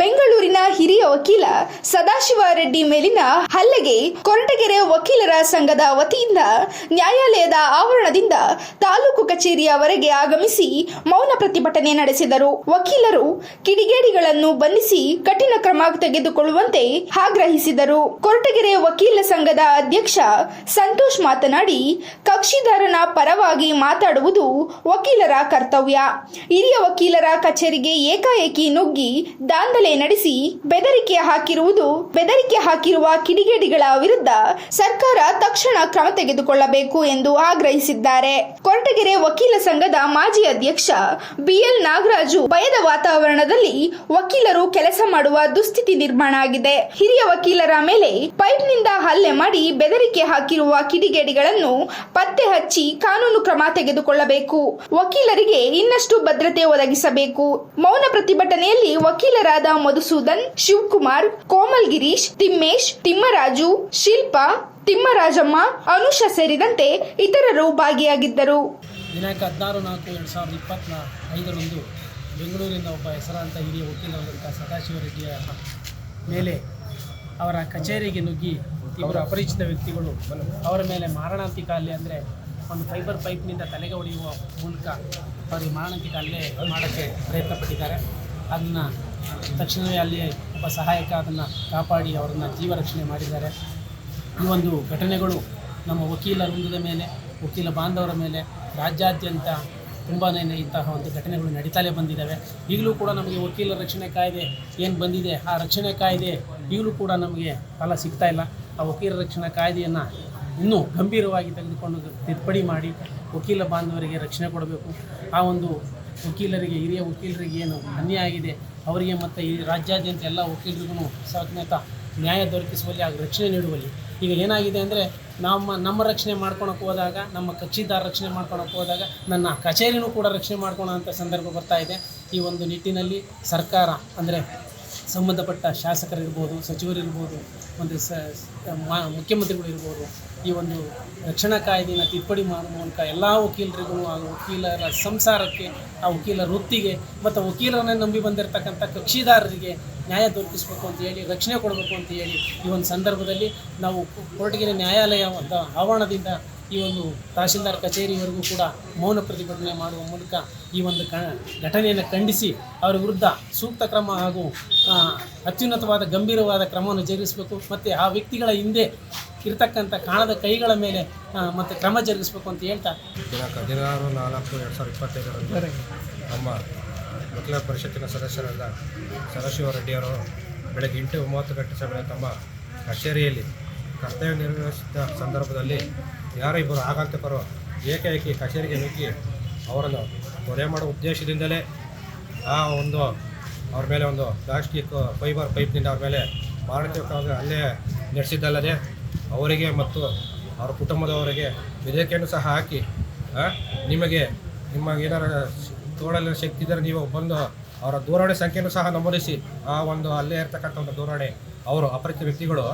ಬೆಂಗಳೂರಿನ ಹಿರಿಯ ವಕೀಲ ಸದಾಶಿವ ರೆಡ್ಡಿ ಮೇಲಿನ ಹಲ್ಲೆಗೆ ಕೊರಟಗೆರೆ ವಕೀಲರ ಸಂಘದ ವತಿಯಿಂದ ನ್ಯಾಯಾಲಯದ ಆವರಣದಿಂದ ತಾಲೂಕು ಕಚೇರಿಯವರೆಗೆ ಆಗಮಿಸಿ ಮೌನ ಪ್ರತಿಭಟನೆ ನಡೆಸಿದರು. ವಕೀಲರು ಕಿಡಿಗೇಡಿಗಳನ್ನು ಬಂಧಿಸಿ ಕಠಿಣ ಕ್ರಮ ತೆಗೆದುಕೊಳ್ಳುವಂತೆ ಆಗ್ರಹಿಸಿದರು. ಕೊರಟಗೆರೆ ವಕೀಲ ಸಂಘದ ಅಧ್ಯಕ್ಷ ಸಂತೋಷ್ ಮಾತನಾಡಿ, ಕಕ್ಷಿದಾರನ ಪರವಾಗಿ ಮಾತಾಡುವುದು ವಕೀಲರ ಕರ್ತವ್ಯ. ಹಿರಿಯ ವಕೀಲರ ಕಚೇರಿಗೆ ಏಕಾಏಕಿ ನುಗ್ಗಿ ದಾಂಧಲೆ ನಡೆಸಿ ಬೆದರಿಕೆ ಹಾಕಿರುವುದು, ಬೆದರಿಕೆ ಹಾಕಿರುವ ಕಿಡಿಗೇಡಿಗಳ ವಿರುದ್ಧ ಸರ್ಕಾರ ತಕ್ಷಣ ಕ್ರಮ ತೆಗೆದುಕೊಳ್ಳಬೇಕು ಎಂದು ಆಗ್ರಹಿಸಿದ್ದಾರೆ. ಕೊರಟಗೆರೆ ವಕೀಲ ಸಂಘದ ಮಾಜಿ ಅಧ್ಯಕ್ಷ ಬಿಎಲ್ ನಾಗರಾಜು, ಭಯದ ವಾತಾವರಣದಲ್ಲಿ ವಕೀಲರು ಕೆಲಸ ಮಾಡುವ ದುಸ್ಥಿತಿ ನಿರ್ಮಾಣ ಆಗಿದೆ. ಹಿರಿಯ ವಕೀಲರ ಮೇಲೆ ಪೈಪ್ನಿಂದ ಹಲ್ಲೆ ಮಾಡಿ ಬೆದರಿಕೆ ಹಾಕಿರುವ ಕಿಡಿಗೇಡಿಗಳನ್ನು ಪತ್ತೆ ಹಚ್ಚಿ ಕಾನೂನು ಕ್ರಮ ತೆಗೆದುಕೊಳ್ಳಬೇಕು. ವಕೀಲರಿಗೆ ಇನ್ನಷ್ಟು ಭದ್ರತೆ ಒದಗಿಸಬೇಕು. ಮೌನ ಪ್ರತಿಭಟನೆಯಲ್ಲಿ ವಕೀಲರಾದ ಮಧುಸೂದನ್, ಶಿವಕುಮಾರ್, ಕೋಮಲ್ ಗಿರೀಶ್, ತಿಮ್ಮೇಶ್, ತಿಮ್ಮರಾಜು, ಶಿಲ್ಪಾ, ತಿಮ್ಮರಾಜಮ್ಮ, ಅನುಷ ಸೇರಿದಂತೆ ಇತರರು ಭಾಗಿಯಾಗಿದ್ದರು. ದಿನಾಂಕ ಹದಿನಾರು ನಾಲ್ಕು ಎರಡು ಸಾವಿರದ ಇಪ್ಪತ್ನ ಐದರಂದು ಬೆಂಗಳೂರಿನ ಒಬ್ಬ ಹೆಸರಾಂತ ಹಿರಿಯ ವಕೀಲರಾದಂಥ ಸದಾಶಿವ ರೆಡ್ಡಿಯ ಮೇಲೆ ಅವರ ಕಚೇರಿಗೆ ನುಗ್ಗಿ ಇವರು ಅಪರಿಚಿತ ವ್ಯಕ್ತಿಗಳು ಅವರ ಮೇಲೆ ಮಾರಣಾಂತಿಕ ಅಲ್ಲಿ ಅಂದರೆ ಒಂದು ಫೈಬರ್ ಪೈಪ್ನಿಂದ ತಲೆಗೆ ಹೊಡೆಯುವ ಮೂಲಕ ಅವರಿಗೆ ಮಾರಣಾಂತಿಕ ಹಲ್ಲೆ ಮಾಡೋಕ್ಕೆ ಪ್ರಯತ್ನ ಪಟ್ಟಿದ್ದಾರೆ ಅದನ್ನು ತಕ್ಷಣವೇ ಅಲ್ಲಿ ಒಬ್ಬ ಸಹಾಯಕ ಅದನ್ನು ಕಾಪಾಡಿ ಅವರನ್ನು ಜೀವ ರಕ್ಷಣೆ ಮಾಡಿದ್ದಾರೆ. ಈ ಒಂದು ಘಟನೆಗಳು ನಮ್ಮ ವಕೀಲ ವೃಂದದ ಮೇಲೆ, ವಕೀಲ ಬಾಂಧವರ ಮೇಲೆ, ರಾಜ್ಯಾದ್ಯಂತ ತುಂಬಾ ಇಂತಹ ಒಂದು ಘಟನೆಗಳು ನಡೀತಾಲೇ ಬಂದಿದ್ದಾವೆ. ಈಗಲೂ ಕೂಡ ನಮಗೆ ವಕೀಲ ರಕ್ಷಣೆ ಕಾಯ್ದೆ ಏನು ಬಂದಿದೆ, ಆ ರಕ್ಷಣೆ ಕಾಯ್ದೆ ಈಗಲೂ ಕೂಡ ನಮಗೆ ಫಲ ಸಿಗ್ತಾ ಇಲ್ಲ. ಆ ವಕೀಲ ರಕ್ಷಣಾ ಕಾಯ್ದೆಯನ್ನು ಇನ್ನೂ ಗಂಭೀರವಾಗಿ ತೆಗೆದುಕೊಂಡು ತಿದ್ದುಪಡಿ ಮಾಡಿ ವಕೀಲ ಬಾಂಧವರಿಗೆ ರಕ್ಷಣೆ ಕೊಡಬೇಕು. ಆ ಒಂದು ವಕೀಲರಿಗೆ, ಹಿರಿಯ ವಕೀಲರಿಗೆ ಏನು ಅನ್ಯಾಯ ಆಗಿದೆ, ಅವರಿಗೆ ಮತ್ತು ಈ ರಾಜ್ಯಾದ್ಯಂತ ಎಲ್ಲ ವಕೀಲರಿಗೂ ಸಮೇತ ನ್ಯಾಯ ದೊರಕಿಸುವಲ್ಲಿ ಹಾಗೂ ರಕ್ಷಣೆ ನೀಡುವಲ್ಲಿ. ಈಗ ಏನಾಗಿದೆ ಅಂದರೆ ನಮ್ಮ ನಮ್ಮ ರಕ್ಷಣೆ ಮಾಡ್ಕೊಳಕ್ಕೆ ಹೋದಾಗ, ನಮ್ಮ ಕಚ್ಚಿದ್ದಾರ ರಕ್ಷಣೆ ಮಾಡ್ಕೊಳಕ್ಕೆ ಹೋದಾಗ, ನನ್ನ ಕಚೇರಿನೂ ಕೂಡ ರಕ್ಷಣೆ ಮಾಡ್ಕೊಳ್ಳೋಂಥ ಸಂದರ್ಭ ಬರ್ತಾ ಇದೆ. ಈ ಒಂದು ನಿಟ್ಟಿನಲ್ಲಿ ಸರ್ಕಾರ ಅಂದರೆ ಸಂಬಂಧಪಟ್ಟ ಶಾಸಕರಿರ್ಬೋದು, ಸಚಿವರಿರ್ಬೋದು, ಒಂದು ಸ ಮುಖ್ಯಮಂತ್ರಿಗಳು ಇರ್ಬೋದು ಈ ಒಂದು ರಕ್ಷಣಾ ಕಾಯ್ದೆಯನ್ನು ತಿದ್ದುಪಡಿ ಮಾಡುವ ಮೂಲಕ ಎಲ್ಲ ವಕೀಲರಿಗೂ ಆ ವಕೀಲರ ಸಂಸಾರಕ್ಕೆ, ಆ ವಕೀಲರ ವೃತ್ತಿಗೆ ಮತ್ತು ವಕೀಲರನ್ನೇ ನಂಬಿ ಬಂದಿರತಕ್ಕಂಥ ಕಕ್ಷಿದಾರರಿಗೆ ನ್ಯಾಯ ದೊರಕಿಸಬೇಕು ಅಂತ ಹೇಳಿ, ರಕ್ಷಣೆ ಕೊಡಬೇಕು ಅಂತ ಹೇಳಿ ಈ ಒಂದು ಸಂದರ್ಭದಲ್ಲಿ ನಾವು ಕೊರಟಗೆರೆ ನ್ಯಾಯಾಲಯ ಆವರಣದಿಂದ ಈ ಒಂದು ತಹಶೀಲ್ದಾರ್ ಕಚೇರಿವರೆಗೂ ಕೂಡ ಮೌನ ಪ್ರತಿಭಟನೆ ಮಾಡುವ ಮೂಲಕ ಈ ಒಂದು ಕ ಘಟನೆಯನ್ನು ಖಂಡಿಸಿ ಅವರ ವಿರುದ್ಧ ಸೂಕ್ತ ಕ್ರಮ ಹಾಗೂ ಅತ್ಯುನ್ನತವಾದ ಗಂಭೀರವಾದ ಕ್ರಮವನ್ನು ಜರುಗಿಸಬೇಕು ಮತ್ತು ಆ ವ್ಯಕ್ತಿಗಳ ಹಿಂದೆ ಇರತಕ್ಕಂಥ ಕಾಣದ ಕೈಗಳ ಮೇಲೆ ಮತ್ತು ಕ್ರಮ ಜರುಗಿಸಬೇಕು ಅಂತ ಹೇಳ್ತಾ. ದಿನಾಂಕ ಹದಿನಾರು, ನಾಲ್ಕು, ಎರಡು ಸಾವಿರದ ಇಪ್ಪತ್ತೈದರಂದು ನಮ್ಮ ಮಕ್ಕಳ ಪರಿಷತ್ತಿನ ಸದಸ್ಯರಾದ ಸದಾಶಿವ ರೆಡ್ಡಿಯವರು ಬೆಳಗ್ಗೆ ಎಂಟು ಒಂಬತ್ತು ಗಂಟೆ ಸಮಯ ತಮ್ಮ ಕಚೇರಿಯಲ್ಲಿ ಕರ್ತವ್ಯ ನಿರ್ವಹಿಸಿದ ಸಂದರ್ಭದಲ್ಲಿ ಯಾರೋ ಇಬ್ಬರು ಆಗಂತಕರು ಏಕಾಏಕಿ ಕಚೇರಿಗೆ ನುಗ್ಗಿ ಅವರನ್ನು ಕೊಲೆ ಮಾಡುವ ಉದ್ದೇಶದಿಂದಲೇ ಆ ಒಂದು ಅವ್ರ ಮೇಲೆ ಒಂದು ಪ್ಲಾಸ್ಟಿಕ್ ಫೈಬರ್ ಪೈಪ್ನಿಂದ ಅವ್ರ ಮೇಲೆ ಮಾರಣಾಂತಿಕವಾಗಿ ಅಲ್ಲೇ ನಡೆಸಿದ್ದಲ್ಲದೆ ಅವರಿಗೆ ಮತ್ತು ಅವರ ಕುಟುಂಬದವರಿಗೆ ಬೆದರಿಕೆಯನ್ನು ಸಹ ಹಾಕಿ ನಿಮಗೆ ನಿಮಗೆ ಏನಾರ ತೋಳಲ್ಲಿ ಶಕ್ತಿ ಇದ್ದರೆ ನೀವು ಬಂದು ಅವರ ದೂರವಾಣಿ ಸಂಖ್ಯೆಯನ್ನು ಸಹ ನಮೂದಿಸಿ ಆ ಒಂದು ಅಲ್ಲೇ ಇರ್ತಕ್ಕಂಥ ಒಂದು ದೂರವಾಣಿ. ಅವರು ಅಪರಿಚಿತ ವ್ಯಕ್ತಿಗಳು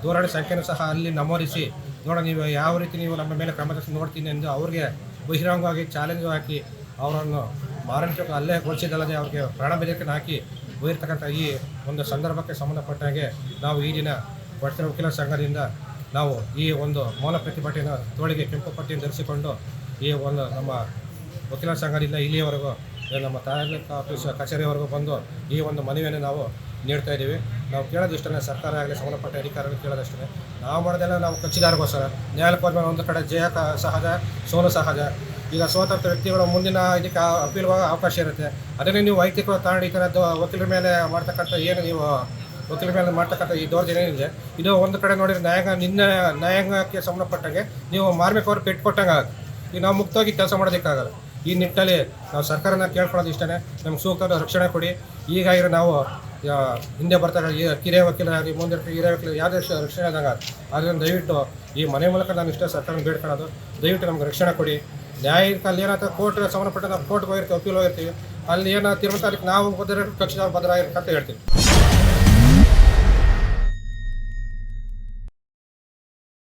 ದೂರವಾಣಿ ಸಂಖ್ಯೆಯನ್ನು ಸಹ ಅಲ್ಲಿ ನಮೂದಿಸಿ ನೋಡ ನೀವು ಯಾವ ರೀತಿ ನೀವು ನಮ್ಮ ಮೇಲೆ ಕ್ರಮ ನೋಡ್ತೀನಿ ಎಂದು ಅವ್ರಿಗೆ ಬಹಿರಂಗವಾಗಿ ಚಾಲೆಂಜ್ ಹಾಕಿ ಅವರನ್ನು ಮಾರಾಟಕ್ಕೆ ಅಲ್ಲೇ ಗೊಳಿಸಿದಲ್ಲದೆ ಅವ್ರಿಗೆ ಪ್ರಾಣ ಬೆದರಿಕೆಯನ್ನು ಹಾಕಿ ಹೋಗಿರ್ತಕ್ಕಂಥ ಈ ಒಂದು ಸಂದರ್ಭಕ್ಕೆ ಸಂಬಂಧಪಟ್ಟ ಹಾಗೆ ನಾವು ಈ ದಿನ ಪಟ್ಟಣ ವಕೀಲ ಸಂಘದಿಂದ ನಾವು ಈ ಒಂದು ಮೌನ ಪ್ರತಿಭಟನೆಯನ್ನು ತೋಳಿಗೆ ಕೆಂಪು ಪಟ್ಟಿಯನ್ನು ಧರಿಸಿಕೊಂಡು ಈ ಒಂದು ನಮ್ಮ ವಕೀಲ ಸಂಘದಿಂದ ಇಲ್ಲಿಯವರೆಗೂ ನಮ್ಮ ತಾಲೂಕು ಆಫೀಸ್ ಕಚೇರಿವರೆಗೂ ಬಂದು ಈ ಒಂದು ಮನವಿಯನ್ನು ನಾವು ನೀಡ್ತಾ ಇದ್ದೀವಿ. ನಾವು ಕೇಳೋದಿಷ್ಟೇ ಸರ್ಕಾರ ಆಗಲಿ, ಸಂಬಂಧಪಟ್ಟ ಅಧಿಕಾರಿಗಳು ಕೇಳೋದಷ್ಟೇ ನಾವು ಮಾಡೋದೆಲ್ಲ ನಾವು ಕಚ್ಚಿದಾರಗೋಸ್ಕರ. ನ್ಯಾಯಾಲಯಕ್ಕೆ ಮೇಲೆ ಒಂದು ಕಡೆ ಜಯ ಸಹಜ, ಸೋಲು ಸಹಜ. ಈಗ ಸೋತಂಥ ವ್ಯಕ್ತಿಗಳು ಮುಂದಿನ ಇದಕ್ಕೆ ಅಪೀಲ್ ಅವಕಾಶ ಇರುತ್ತೆ. ಅದನ್ನೇ ನೀವು ವೈಯಕ್ತಿಕ ತಾಂಡ ಈ ಥರದ್ದು ವಕೀಲರ ಮೇಲೆ ಮಾಡ್ತಕ್ಕಂಥ ಏನು ನೀವು, ವಕೀಲರ ಮೇಲೆ ಮಾಡ್ತಕ್ಕಂಥ ಈ ದೌರ್ಜನ್ಯ ಏನಿದೆ, ಇದು ಒಂದು ಕಡೆ ನೋಡಿದ್ರೆ ನ್ಯಾಯಾಂಗ, ನಿನ್ನ ನ್ಯಾಯಾಂಗಕ್ಕೆ ಸಂಬಂಧಪಟ್ಟಂಗೆ ನೀವು ಮಾರ್ಮಿಕವ್ರು ಪೆಟ್ಟು ಕೊಟ್ಟಂಗೆ ಆಗುತ್ತೆ ಈಗ ನಾವು ಮುಕ್ತವಾಗಿ ಕೆಲಸ ಮಾಡೋದಕ್ಕಾಗಲ್ಲ. ಈ ನಿಟ್ಟಿನಲ್ಲಿ ನಾವು ಸರ್ಕಾರನ ಕೇಳ್ಕೊಳ್ಳೋದು ಇಷ್ಟೇ ನಮ್ಗೆ ಸೂಕ್ತ ರಕ್ಷಣೆ ಕೊಡಿ. ಈಗಾಗಿರೋ ನಾವು ಹಿಂದೆ ಬರ್ತಾರೆ ಕಿರಿಯ ವಕೀಲರಾಗಲಿ ಮುಂದೆ ಹಿರಿಯ ವಕೀಲ, ಯಾವುದೇ ರಕ್ಷ- ರಕ್ಷಣೆ ಆದಾಗ. ಆದ್ದರಿಂದ ದಯವಿಟ್ಟು ಈ ಮನೆ ಮೂಲಕ ನಾನು ಇಷ್ಟೇ ಸರ್ಕಾರ ಬೇಡ್ಕೊಳ್ಳೋದು ದಯವಿಟ್ಟು ನಮ್ಗೆ ರಕ್ಷಣೆ ಕೊಡಿ. ನ್ಯಾಯಿಕ ಅಲ್ಲಿ ಏನಾಗ್ತದೆ ಕೋರ್ಟ್ ಸಂಬಂಧಪಟ್ಟ ನಾವು ಕೋರ್ಟ್ಗೆ ಹೋಗಿರ್ತೀವಿ, ಅಪೀಲ್ ಹೋಗಿರ್ತೀವಿ. ಅಲ್ಲಿ ಏನೋ ತೀರ್ಮಾನ ಅದಕ್ಕೆ ನಾವು ಭದ್ರ ಕಕ್ಷಿದವ್ರು ಭದ್ರ ಅಂತ ಹೇಳ್ತೀವಿ.